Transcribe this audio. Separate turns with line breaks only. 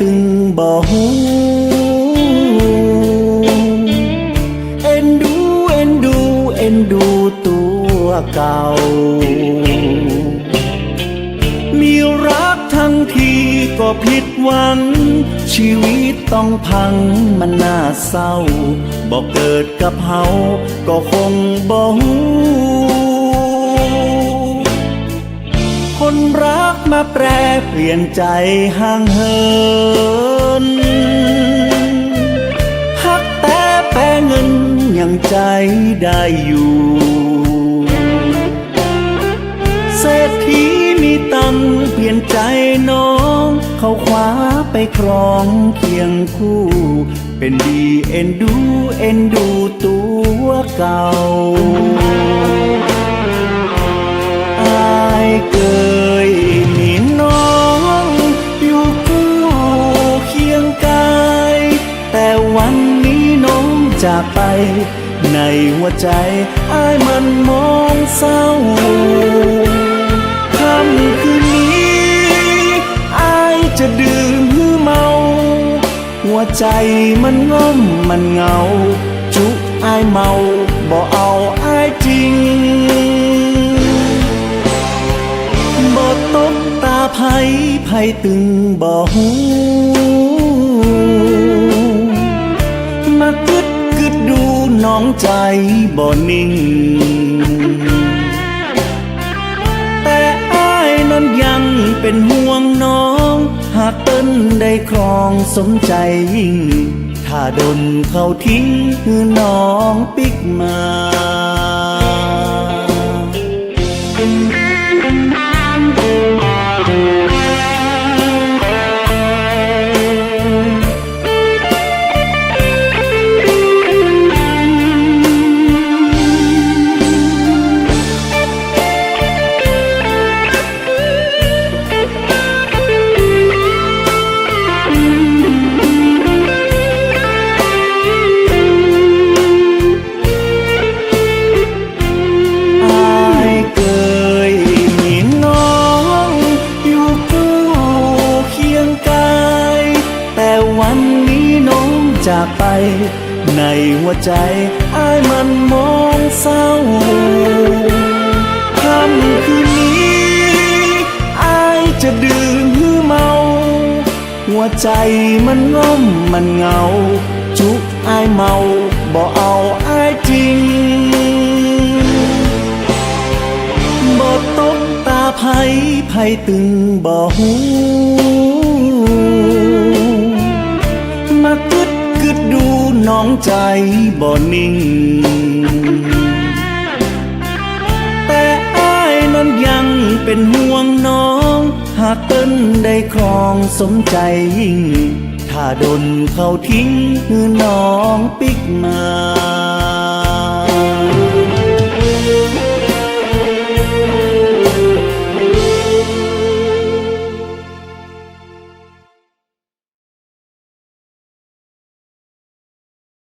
ตึงบ่ฮู้เอ็นดูเอ็นดูเอ็นดูตัวเก่า มีรักทั้งทีก็ผิดหวัง ชีวิตต้องพังมันน่าเศร้า บอกเกิดกับเฮาก็คงบ่ฮู้ คนรักมาแปรเปลี่ยนใจห่างเหินฮักแต่แปรเงินยังใจได้อยู่ เศรษฐีมีตังเปลี่ยนใจน้อง เขาคว้าไปครองเคียงคู่ เป็นดีเอ็นดูเอ็นดูตัวเก่า เกยมีน้องอยู่คู่เคียงกาย แต่วันนี้น้องจากไป ในหัวใจอายมันมองเศร้าค่ำคืนนี้อายจะดื่มหรือเมา หัวใจมันง่อมมันเหงา จุอายเมาบ่เอา บ่ตกตาไผไผตึงบ่ฮู้มากึดกึดดูน้องใจบ่นิ่ง แต่อ้ายนั้นยังเป็นห่วงน้อง หากเต้นได้ครองสมใจยิ่ง ถ้าดนเขาทิ้งคือน้องปิกมา ในหัวใจอายมันมองเศร้าค่ำคืนนี้อายจะดื่มหรือเมา หัวใจมันง่อมมันเงา จุกอายเมาบ่เอาอายจริงบ่ตกตาไผไผตึงบ่ฮู้ น้องใจบ่นิ่ง แต่อ้ายนั้นยังเป็นห่วงน้อง หากเติ้นได้ครองสมใจยิ่ง ถ้าดนเขาทิ้งคือน้องปิกมา